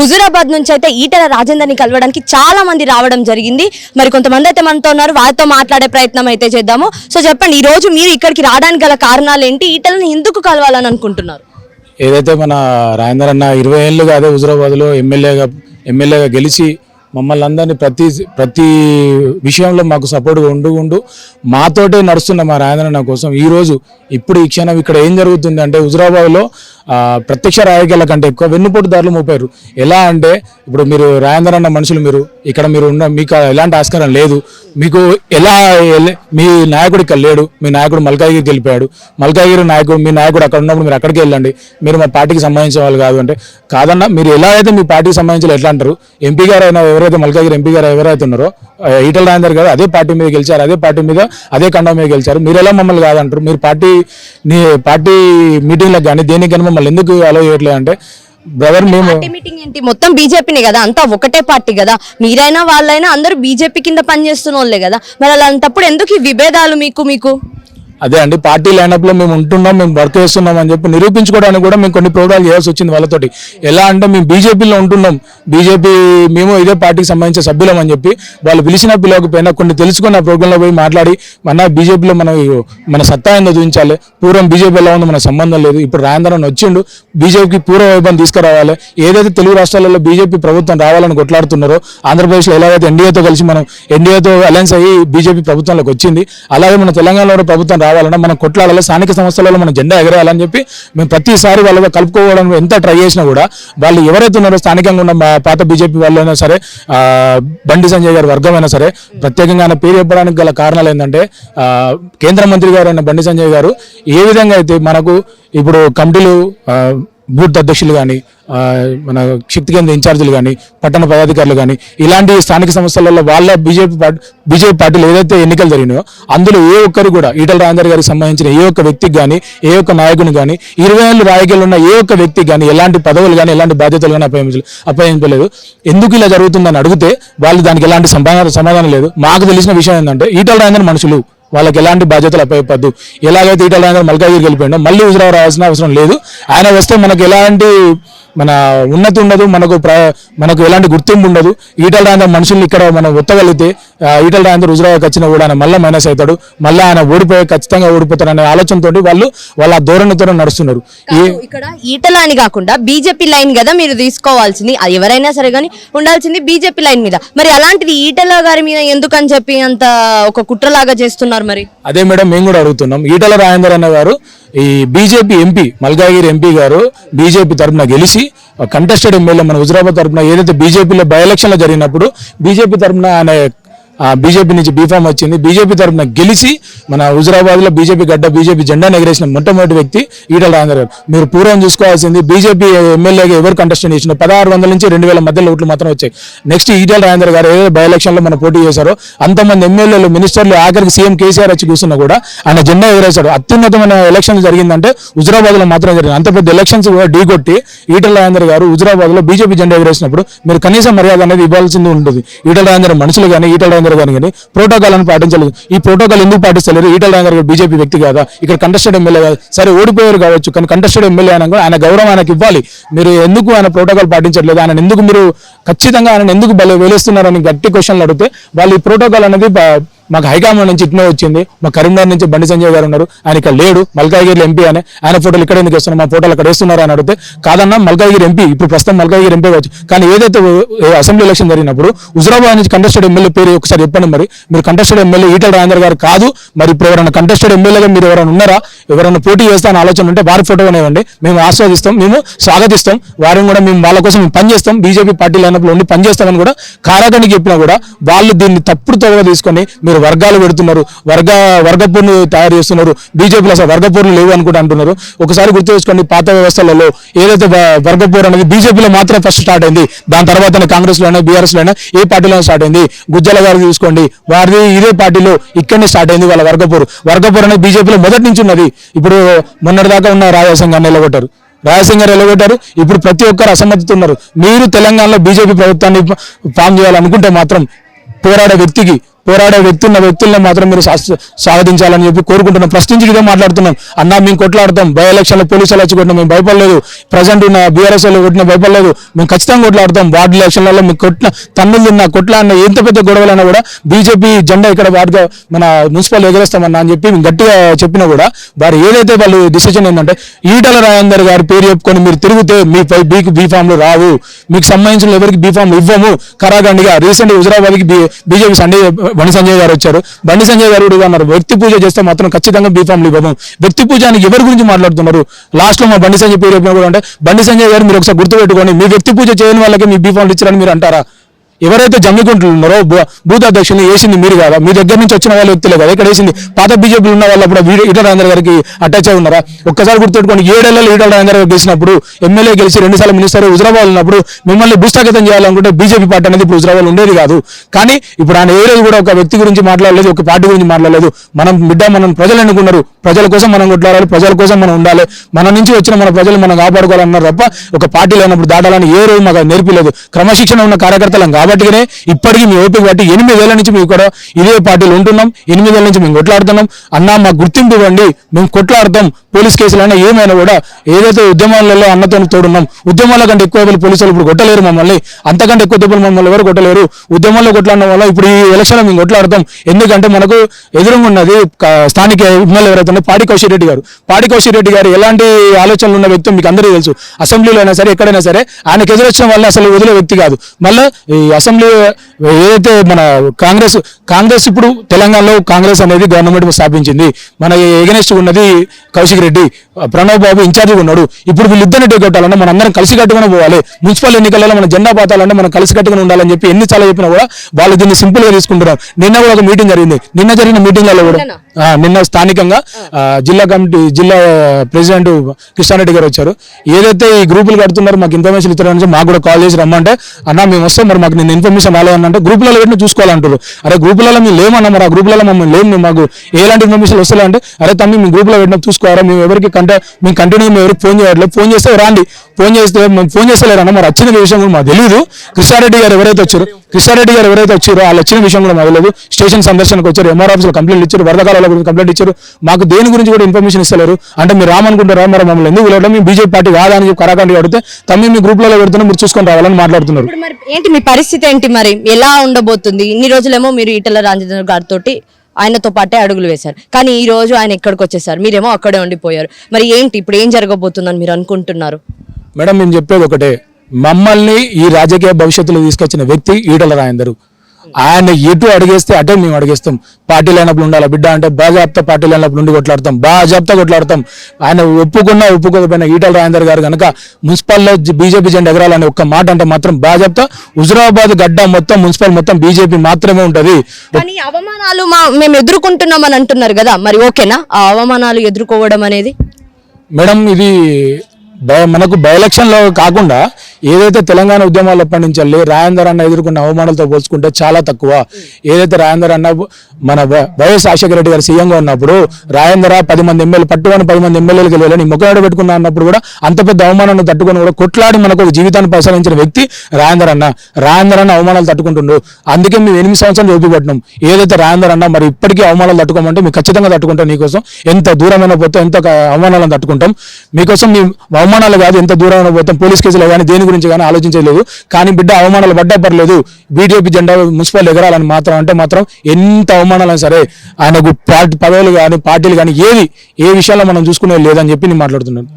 హుజూరాబాద్ నుంచి అయితే ఈటల రాజేందర్ని కలవడానికి చాలా మంది రావడం జరిగింది. మరి కొంతమంది అయితే మనతో ఉన్నారు వారితో మాట్లాడే ప్రయత్నం అయితే చేద్దాము. సో చెప్పండి ఈ రోజు మీరు ఇక్కడికి రావడానికి గల కారణాలు ఏంటి? ఈటలని ఎందుకు కలవాలని అనుకుంటున్నారు? ఏదైతే మన రాజేందర్ అన్న ఇరవై ఏళ్ళుగా అదే హుజరాబాద్లో ఎమ్మెల్యేగా ఎమ్మెల్యేగా గెలిచి మమ్మల్ని అందరినీ ప్రతి ప్రతి విషయంలో మాకు సపోర్ట్గా ఉండు ఉండు. మాతోటే నడుస్తున్న మా రాజేంద్ర కోసం ఈరోజు ఇప్పుడు ఈ క్షణం ఇక్కడ ఏం జరుగుతుంది అంటే హుజరాబాద్లో ప్రత్యక్ష రాయకీయాల కంటే ఎక్కువ వెన్నుపోటుదారులు మోపారు. ఎలా అంటే ఇప్పుడు మీరు రాజేంద్ర అన్న మనుషులు మీరు ఇక్కడ మీరు ఉన్న మీకు ఎలాంటి ఆస్కారం లేదు. మీకు ఎలా మీ నాయకుడు ఇక్కడ లేడు మీ నాయకుడు మల్కాగిరికి వెళ్ళిపోయాడు మల్కాగిరి నాయకుడు మీ నాయకుడు అక్కడ ఉన్నప్పుడు మీరు అక్కడికి వెళ్ళండి. మీరు మా పార్టీకి సంబంధించిన వాళ్ళు కాదు అంటే కాదన్నా మీరు ఎలా అయితే మీ పార్టీకి సంబంధించిన ఎట్లా అంటారు? ఎంపీ గారు అయినా ఎవరైతే మల్కాగిరి ఎంపీ గారు ఎవరైతే ఉన్నారో ఈటల రాజేందర్ గారు అదే పార్టీ మీద గెలిచారు అదే పార్టీ మీద అదే కండం మీద గెలిచారు. మీరు ఎలా మమ్మల్ని కాదంటారు? మీరు పార్టీ పార్టీ మీటింగ్లకు కానీ దేనికి కానీ మమ్మల్ని ఎందుకు అలో చేయట్లేదు అంటే బ్రదర్ మేము మీటింగ్ ఏంటి? మొత్తం బీజేపీనే కదా? అంతా ఒకటే పార్టీ కదా? మీరైనా వాళ్ళైనా అందరూ బీజేపీ కింద పనిచేస్తున్న వాళ్ళే కదా? మరి అలాంటప్పుడు ఎందుకు ఈ విభేదాలు మీకు మీకు? అదే అండి పార్టీ లైనప్లో మేము ఉంటున్నాం మేము వర్క్ చేస్తున్నాం అని చెప్పి నిరూపించుకోవడానికి కూడా మేము కొన్ని ప్రోగ్రాలు చేయాల్సి వచ్చింది వాళ్ళతోటి. ఎలా అంటే మేము బీజేపీలో ఉంటున్నాం బీజేపీ మేము ఇదే పార్టీకి సంబంధించిన సభ్యులం అని చెప్పి వాళ్ళు పిలిచిన పిలవకపోయినా కొన్ని తెలుసుకుని ఆ ప్రోగ్రాంలో పోయి మాట్లాడి మన బీజేపీలో మనం మన సత్తా ఏందో చూపించాలి. పూర్వం బీజేపీ ఎలా ఉందో మన సంబంధం లేదు ఇప్పుడు రాజేంద్రన్ వచ్చిండు బీజేపీకి పూర్వ వైభవం తీసుకురావాలి. ఏదైతే తెలుగు రాష్ట్రాలలో బీజేపీ ప్రభుత్వం రావాలని కొట్లాడుతున్నారో ఆంధ్రప్రదేశ్లో ఎలాగైతే ఎన్డీఏతో కలిసి మనం ఎన్డీఏతో అలయన్స్ అయ్యి బీజేపీ ప్రభుత్వంలోకి వచ్చింది అలాగే మన తెలంగాణలో ప్రభుత్వం రావాలన్నా మనం కొట్లాడాలి స్థానిక సంస్థలలో మనం జెండా ఎగరేయాలని చెప్పి మేము ప్రతిసారి వాళ్ళతో కలుపుకోవడం ఎంత ట్రై చేసినా కూడా వాళ్ళు ఎవరైతే ఉన్నారో స్థానికంగా ఉన్న మా పాత బీజేపీ వాళ్ళైనా సరే బండి సంజయ్ గారి వర్గమైనా సరే ప్రత్యేకంగా ఆయన పేరు చెప్పడానికి గల కారణాలు ఏంటంటే కేంద్ర మంత్రి గారు బండి సంజయ్ గారు ఏ విధంగా అయితే మనకు ఇప్పుడు కమిటీలు బూత్ అధ్యక్షులు కానీ మన శక్తి కేంద్ర ఇన్ఛార్జీలు కానీ పట్టణ పదాధికారులు కానీ ఇలాంటి స్థానిక సంస్థలలో వాళ్ళ బీజేపీ పార్టీ బీజేపీ పార్టీలు ఏదైతే ఎన్నికలు జరిగినాయో అందులో ఏ ఒక్కరు కూడా ఈటల రాజేందర్ గారికి సంబంధించిన ఏ ఒక్క వ్యక్తికి కానీ ఏ ఒక్క నాయకుని కానీ ఇరవై ఏళ్ళు రాజకీయాలు ఉన్న ఏ ఒక్క వ్యక్తికి కానీ ఎలాంటి పదవులు కానీ ఎలాంటి బాధ్యతలు కానీ అప్పగించలేదు అప్పగించలేదు. ఎందుకు ఇలా జరుగుతుందని అడిగితే వాళ్ళు దానికి ఎలాంటి సమాధానం సమాధానం లేదు. మాకు తెలిసిన విషయం ఏంటంటే ఈటల రాజేందర్ మనుషులు. వాళ్ళకి ఎలాంటి బాధ్యతలు అప్పయపద్దు ఎలాగైతే ఈటల రాజేంద్ర మల్కాజ్గిరికి వెళ్ళిపోయిండో మళ్ళీ హుజరాబాద్ రావాల్సిన అవసరం లేదు. ఆయన వస్తే మనకు ఎలాంటి మన ఉన్నతి ఉండదు మనకు ప్ర మనకు ఎలాంటి గుర్తింపు ఉండదు. ఈటల రాజేంద్ర మనుషుల్ని ఇక్కడ మనం ఒత్తగలిగితే ఈటల రాజేంద్ర హుజరాబాద్ వచ్చినా కూడా ఆయన మళ్ళీ మైనస్ అవుతాడు. మళ్ళీ ఆయన ఓడిపోయి ఖచ్చితంగా ఓడిపోతాడు అనే ఆలోచనతోటి వాళ్ళు వాళ్ళ ధోరణితో నడుస్తున్నారు. ఇక్కడ ఈటల అని కాకుండా బీజేపీ లైన్ కదా మీరు తీసుకోవాల్సింది. అది ఎవరైనా సరే కానీ ఉండాల్సింది బీజేపీ లైన్ మీద. మరి అలాంటిది ఈటల గారి మీద ఎందుకని చెప్పి అంత ఒక కుట్రలాగా చేస్తున్నారు మరి? అదే మేడం మేము కూడా అడుగుతున్నాం. ఈటల రాజేందర్ అన్న గారు ఈ బీజేపీ ఎంపీ మల్కాగిరి ఎంపీ గారు బీజేపీ తరఫున గెలిచి కంటెస్టెడ్ ఎమ్మెల్యే మన హుజరాబాద్ తరఫున ఏదైతే బీజేపీలో బై ఎలక్షన్లో జరిగినప్పుడు బీజేపీ తరఫున ఆయన బీజేపీ నుంచి బీఫామ్ వచ్చింది. బీజేపీ తరఫున గెలిచి మన హుజరాబాద్లో బీజేపీ గడ్డ బీజేపీ జెండా ఎగరేసిన మొట్టమొదటి వ్యక్తి ఈటల రాజేందర్ గారు మీరు పూర్వం చూసుకోవాల్సింది బీజేపీ ఎమ్మెల్యేగా ఎవరు కంటెస్టెంట్ చేసిన పదహారు వందల నుంచి రెండు వేల మధ్యలో ఓట్లు మాత్రం వచ్చాయి. నెక్స్ట్ ఈటల రాజేందర్ గారు ఏదైతే బై ఎలక్షన్లో మనం పోటీ చేశారో అంతమంది ఎమ్మెల్యేలు మినిస్టర్లు ఆఖరికి సీఎం కేసీఆర్ వచ్చి కూర్చున్నా కూడా ఆయన జెండా ఎగరేశాడు. అత్యున్నతమైన ఎలక్షన్ జరిగిందంటే హుజరాబాద్లో మాత్రం జరిగింది. అంత పెద్ద ఎలక్షన్స్ కూడా ఢీకొట్టి ఈటల రాజేందర్ గారు హుజరాబాద్లో బీజేపీ జెండా ఎగరేసినప్పుడు మీరు కనీస మర్యాద అనేది ఇవ్వాల్సింది ఉంటుంది. ఈటల రాజేందర్ మనుషులు కానీ ఈటల రాజేందర్ గారు కానీ ప్రోటోకాల్ అని పాటించలేదు. ఈ ప్రోటోకాల్ ఎందుకు పాటిస్తలేరు ఈటల రాజేందర్ గారు బీజేపీ వ్యక్తి కాదా? ఇక్కడ కంటెస్టెడ్ ఎమ్మెల్యే కాదు. సరే ఓడిపోయారు కావచ్చు కానీ కంటెస్టెడ్ ఎమ్మెల్యే అయినా కూడా ఆయన గౌరవం ఆయనకి ఇవ్వాలి. మీరు ఎందుకు ఆయన ప్రోటోకాల్ పాటించట్లేదు? ఆయన ఎందుకు మీరు ఖచ్చితంగా ఆయన ఎందుకు బల వేలేస్తున్నారని గట్టి క్వశ్చన్లు అడిగితే వాళ్ళు ఈ ప్రోటోకాల్ అనేది మాకు హైకమాండ్ నుంచి ఇట్నే వచ్చింది. మా కరీంనగర్ నుంచి బండి సంజయ్ గారు ఉన్నారు. ఆయన ఇక్కడ లేడు. మల్కాగిరి ఎంపీ అని. ఆయన ఫోటోలు ఇక్కడ ఎందుకు ఇస్తున్నారు మా ఫోటోలు అక్కడ వేస్తున్నారు అని అడిగితే కాదన్న మల్కాగిరి ఎంపీ. ఇప్పుడు ప్రస్తుతం మల్కాగిరి ఎంపీ కావచ్చు. కానీ ఏదైతే అసెంబ్లీ ఎలక్షన్ జరిగినప్పుడు హుజరాబాద్ నుంచి కంటెస్టెడ్ ఎమ్మెల్యే పేరు ఒకసారి చెప్పండి మరి. మీరు కంటెస్టెడ్ ఎమ్మెల్యే ఈటల రాజేందర్ గారు కాదు. మరి ఇప్పుడు ఎవరైనా కంటెస్టెడ్ ఎమ్మెల్యేగా మీరు ఎవరైనా ఉన్నారా? ఎవరైనా పోటీ చేస్తాను ఆలోచన ఉంటే వారి ఫోటో అనేవ్వండి. మేము ఆస్వాదిస్తాం మేము స్వాగతిస్తాం. వారిని కూడా మేము వాళ్ళ కోసం మేము పనిచేస్తాం. బీజేపీ పార్టీ లైనప్పుడు ఉండి పనిచేస్తామని కూడా కారాకని చెప్పినా కూడా వాళ్ళు దీన్ని తప్పుడు తోగా తీసుకొని మీరు వర్గాలు పెడుతున్నారు వర్గ వర్గపూర్లు తయారు చేస్తున్నారు. బీజేపీలో అసలు వర్గపూర్లు లేవు అనుకుంటూ అంటున్నారు. ఒకసారి గుర్తు చేసుకోండి పాత వ్యవస్థలలో ఏదైతే వర్గపూర్ అనేది బీజేపీలో మాత్రం ఫస్ట్ స్టార్ట్ అయింది. దాని తర్వాత కాంగ్రెస్లోనే బీఆర్ఎస్లోనే ఏ పార్టీలో స్టార్ట్ అయింది. గుజ్జల గారు చూసుకోండి వారిది ఇదే పార్టీలో ఇక్కడనే స్టార్ట్ అయింది వాళ్ళ వర్గపూర్ వర్గపూర్ అనేది బీజేపీలో మొదటి నుంచి ఉన్నది. ఇప్పుడు మొన్నటిదాకా ఉన్న రాజాసింగ్ గారిని నిలబెట్టారు. రాజసింగ్ గారు ఎలగొట్టారు ఇప్పుడు ప్రతి ఒక్కరు అసమ్మతితో ఉన్నారు. మీరు తెలంగాణలో బీజేపీ ప్రభుత్వాన్ని ఫామ్ చేయాలనుకుంటే మాత్రం పోరాడే వ్యక్తికి పోరాడే వ్యక్తి ఉన్న వ్యక్తులను మాత్రం మీరు సాధించాలని చెప్పి కోరుకుంటున్నాం. ప్రశ్నించి నుంచి ఇదే మాట్లాడుతున్నాం. అన్నా మేము కొట్లాడతాం. బై ఎలక్షన్లో పోలీసులు వచ్చి కొట్టిన మేము భయపడలేదు. ప్రజెంట్ ఉన్న బీఆర్ఎస్ కొట్టిన భయపడలేదు. మేము ఖచ్చితంగా కొట్లాడతాం. వార్డు ఎలక్షన్లలో మేము కొట్టిన తన్నులు తిన్న కొట్లాడిన ఎంత పెద్ద గొడవలైనా కూడా బీజేపీ జెండా ఇక్కడ వాటిగా మన మున్సిపల్ ఎగరేస్తామన్నా అని చెప్పి మేము గట్టిగా చెప్పినా కూడా వారు ఏదైతే వాళ్ళు డిసిషన్ ఏంటంటే ఈటల రాజేందర్ గారి పేరు చెప్పుకొని మీరు తిరిగితే మీ పై బీకి బీ ఫామ్లు రావు. మీకు సంబంధించిన ఎవరికి బీ ఫామ్లు ఇవ్వము. కరాగండిగా రీసెంట్ హుజరాబాద్కి బీజేపీ సండే బండి సంజయ్ గారు వచ్చారు. బండి సంజయ్ గారు కూడా అన్నారు వ్యక్తి పూజ చేస్తే మాత్రం ఖచ్చితంగా బీఫామ్ ఇవ్వం వ్యక్తి పూజ అని ఎవరి గురించి మాట్లాడుతున్నారు? లాస్ట్లో మా బండి సంజయ్ పేరు చెప్పినా కూడా అంటే బండి సంజయ్ గారు మీరు ఒకసారి గుర్తుపెట్టుకోండి. మీ వ్యక్తి పూజ చేయని వాళ్ళకి మీ బీఫామ్లు ఇచ్చారని మీరు అంటారా? ఎవరైతే జమ్మికుంటున్నారో ఉన్నారో బూత్ అధ్యక్షుని వేసింది మీరు కాదా? మీ దగ్గర నుంచి వచ్చిన వాళ్ళు వ్యక్తులే కదా? ఇక్కడ వేసింది పాత బీజేపీలు ఉన్న వాళ్ళు అప్పుడు ఈటల రాజేందర్ గారికి అటాచ్ అయి ఉన్నారా? ఒక్కసారి గుర్తుపెట్టుకోండి ఏడేళ్ళు ఈటల రాజేందర్ గారు గెలిచినప్పుడు ఎమ్మెల్యే గెలిచి రెండుసార్లు మినిస్టర్ హుజరాబాద్ ఉన్నప్పుడు మిమ్మల్ని భూస్థాగతం చేయాలనుకుంటే బీజేపీ పార్టీ అనేది ఇప్పుడు హుజరాబాద్ ఉండేది కాదు. కానీ ఇప్పుడు ఆయన ఏ రోజు కూడా ఒక వ్యక్తి గురించి మాట్లాడలేదు ఒక పార్టీ గురించి మాట్లాడలేదు. మనం బిడ్డ మనం ప్రజలు ఎన్నుకున్నారు. ప్రజల కోసం మనం కొట్లాడాలి ప్రజల కోసం మనం ఉండాలి. మన నుంచి వచ్చిన మన ప్రజలు మనం కాపాడుకోవాలన్నారు తప్ప ఒక పార్టీ లేనప్పుడు దాటాలని ఏ రోజు మాకు నేర్పిలేదు క్రమశిక్షణ ఉన్న కార్యకర్తలం కాబట్టినే ఇప్పటికీ మీ ఓపిక బట్టి ఎనిమిదేళ్ళ నుంచి మేము కూడా ఇదే పార్టీలు ఉంటున్నాం. ఎనిమిదేళ్ళ నుంచి మేము కొట్లాడుతున్నాం. అన్న మా గుర్తింపు ఇవ్వండి. మేము కొట్లాడతాం. పోలీస్ కేసులైనా ఏమైనా కూడా ఏదైతే ఉద్యమాలలో అన్నతో తోడున్నాం ఉద్యమాల కంటే ఎక్కువ దెబ్బలు పోలీసులు ఇప్పుడు కొట్టలేరు మమ్మల్ని. అంతకంటే ఎక్కువ దెబ్బలు మమ్మల్ని ఎవరు కొట్టలేరు. ఉద్యమంలో కొట్లాడడం వల్ల ఇప్పుడు ఈ ఎలక్షన్లో మేము కొట్లాడతాం. ఎందుకంటే మనకు ఎదురుగా ఉన్నది స్థానిక ఎమ్మెల్యే ఎవరైతే పాడి కౌశిక్ రెడ్డి గారు. పాడి కౌశిక్ రెడ్డి గారు ఎలాంటి ఆలోచనలు ఉన్న వ్యక్తి మీకు అందరికీ తెలుసు. అసెంబ్లీలో అయినా సరే ఎక్కడైనా సరే ఆయనకు ఎదురొచ్చిన వల్ల అసలు వదిలే వ్యక్తి కాదు. మళ్ళీ ఈ అసెంబ్లీ ఏదైతే మన కాంగ్రెస్ కాంగ్రెస్ ఇప్పుడు తెలంగాణలో కాంగ్రెస్ అనేది గవర్నమెంట్ స్థాపించింది. మన ఎగనెస్ట్ ఉన్నది కౌశిక్ రెడ్డి ప్రణవ్ బాబు ఇన్ఛార్జిగా ఉన్నాడు. ఇప్పుడు వీళ్ళిద్దరిని ఢీకొట్టాలంటే మనం అందరం కలిసి కట్టుకుని పోవాలి. మున్సిపల్ ఎన్నికలలో మన జెండా పాతాలంటే మనం కలిసి కట్టుకుని ఉండాలని చెప్పి ఎన్నిసార్లు చెప్పినా కూడా వాళ్ళు దీన్ని సింపుల్గా తీసుకుంటున్నారు. నిన్న కూడా ఒక మీటింగ్ జరిగింది. నిన్న జరిగిన మీటింగ్లలో కూడా నిన్న స్థానికంగా జిల్లా కమిటీ జిల్లా ప్రెసిడెంట్ కృష్ణారెడ్డి గారు వచ్చారు. ఏదైతే ఈ గ్రూపులు కడుతున్నారో మాకు ఇన్ఫర్మేషన్ చెప్పి మాకు కూడా కాల్ చేసి రమ్మంటే అన్న మేము వస్తాం మరి మాకు నేను ఇన్ఫర్మేషన్ రాలేదంటే గ్రూపులలో పెట్టిన చూసుకోవాలంటారు. అరే గ్రూపులలో మేము లేమన్నా మరి ఆ గ్రూపులలో మమ్మల్ని లేము మాకు ఎలాంటి ఇన్ఫర్మేషన్ వస్తలే అంటే అరే తమ్మి మీ గ్రూప్లో పెట్టిన చూసుకోవాలి మేము ఎవరికి కంటే మేము కంటిన్యూ మేము ఎవరికి ఫోన్ చేయట్లేదు. ఫోన్ చేస్తే రాండి. ఫోన్ చేస్తే మేము ఫోన్ చేస్తలేరన్న మరి వచ్చిన విషయం కూడా మాకు తెలియదు కృష్ణారెడ్డి గారు ఎవరైతే వచ్చారు కృష్ణారెడ్డి గారు ఎవరైతే వచ్చారో వాళ్ళు వచ్చిన విషయం కూడా మాకు తెలియదు స్టేషన్ సందర్శనకు వచ్చారు. ఎంఆర్ ఆఫీస్లో కంప్లైంట్ ఇచ్చారు. వరద గురించి కంప్లైంట్ ఇచ్చారు. మాకు దేని గురించి కూడా ఇన్ఫర్మేషన్ ఇస్తలేరు. అంటే మీరు రామనుకుంటారా? మరి మమ్మల్ని ఎందుకు వెళ్ళడం మేము బీజేపీ పార్టీ కాదా అని చెప్పి కరాఖండి అడిగితే తమ్మి మీ గ్రూప్లలో పెడుతున్నాం మీరు చూసుకొని రావాలని మాట్లాడుతున్నారు. ఏంటి మీ పరిస్థితి? ఏంటి మరి? ఎలా ఉండబోతుంది? ఇన్ని రోజులేమో మీరు ఈటల రాజేంద్ర గారితో ఆయనతో పాటే అడుగులు వేశారు. కానీ ఈ రోజు ఆయన ఎక్కడికి వచ్చేసారు? మీరేమో అక్కడే ఉండిపోయారు. మరి ఏంటి? ఇప్పుడు ఏం జరగబోతుందని మీరు అనుకుంటున్నారు? మేడం మేము చెప్పేది ఒకటే. మమ్మల్ని ఈ రాజకీయ భవిష్యత్తులో తీసుకొచ్చిన వ్యక్తి ఈటల రాజేందరు. ఆయన ఎటు అడిగేస్తే అటే మేము అడిగేస్తాం. పార్టీ లేనప్పుడు ఉండాలి బిడ్డ అంటే బాజాప్తా పార్టీ లేనప్పుడు ఉండి కొట్లాడతాం. బాజాప్తా కొట్లాడతాం. ఆయన ఒప్పుకున్నా ఒప్పుకోకపోయినా ఈటల రాజేందర్ గారు కనుక మున్సిపల్లో బీజేపీ జెండా ఎగరాలని ఒక్క మాట అంటే మాత్రం బాజాప్తా హుజరాబాద్ గడ్డ మొత్తం మున్సిపల్ మొత్తం బీజేపీ మాత్రమే ఉంటది. కానీ అవమానాలు మా మేము ఎదుర్కొంటున్నామని అంటున్నారు కదా. మరి ఓకేనా? ఆ అవమానాలు ఎదుర్కోవడం అనేది? మేడం ఇది మనకు బై ఎలక్షన్లో కాకుండా ఏదైతే తెలంగాణ ఉద్యమాలు అప్పటి నుంచి వెళ్ళి రాయందర్ అన్న ఎదుర్కొన్న అవమానాలతో పోల్చుకుంటే చాలా తక్కువ. ఏదైతే రాయందర్ అన్న మన వైఎస్ రాజశేఖర రెడ్డి గారు సీఎంగా ఉన్నప్పుడు రాయందర పది మంది ఎమ్మెల్యే పట్టుకొని పది మంది ఎమ్మెల్యేలకు వెళ్ళాలని ముఖనాడు పెట్టుకున్నా అన్నప్పుడు కూడా అంత పెద్ద అవమానాన్ని తట్టుకొని కూడా కొట్లాడి మనకు ఒక జీవితాన్ని ప్రసాదించిన వ్యక్తి రాయందర్ అన్న. రాయందర్ అన్న అవమానాలు తట్టుకుంటుండు. అందుకే మేము ఎనిమిది సంవత్సరాలు ఓపి ఏదైతే రాయందర్ అన్న మరి ఇప్పటికీ అవమానాలు తట్టుకోమంటే మేము ఖచ్చితంగా తట్టుకుంటాం నీకోసం. ఎంత దూరమైన పోతే ఎంత అవమానాలను తట్టుకుంటాం. మీకోసం మేము అవమానాలు కాదు ఎంత దూరమైన పోతాం పోలీస్ కేసులు కానీ దేని గురించి కానీ ఆలోచించలేదు. కానీ బిడ్డ అవమానాలు పడ్డా పర్లేదు. బీజేపీ జెండా మున్సిపల్ ఎగరాలని మాత్రం అంటే మాత్రం ఎంత అవమానాలైనా సరే ఆయనకు పార్టీ పదవులు కానీ పార్టీలు కానీ ఏది ఏ విషయాల్లో మనం చూసుకునేది లేదని చెప్పి నేను మాట్లాడుతున్నాను.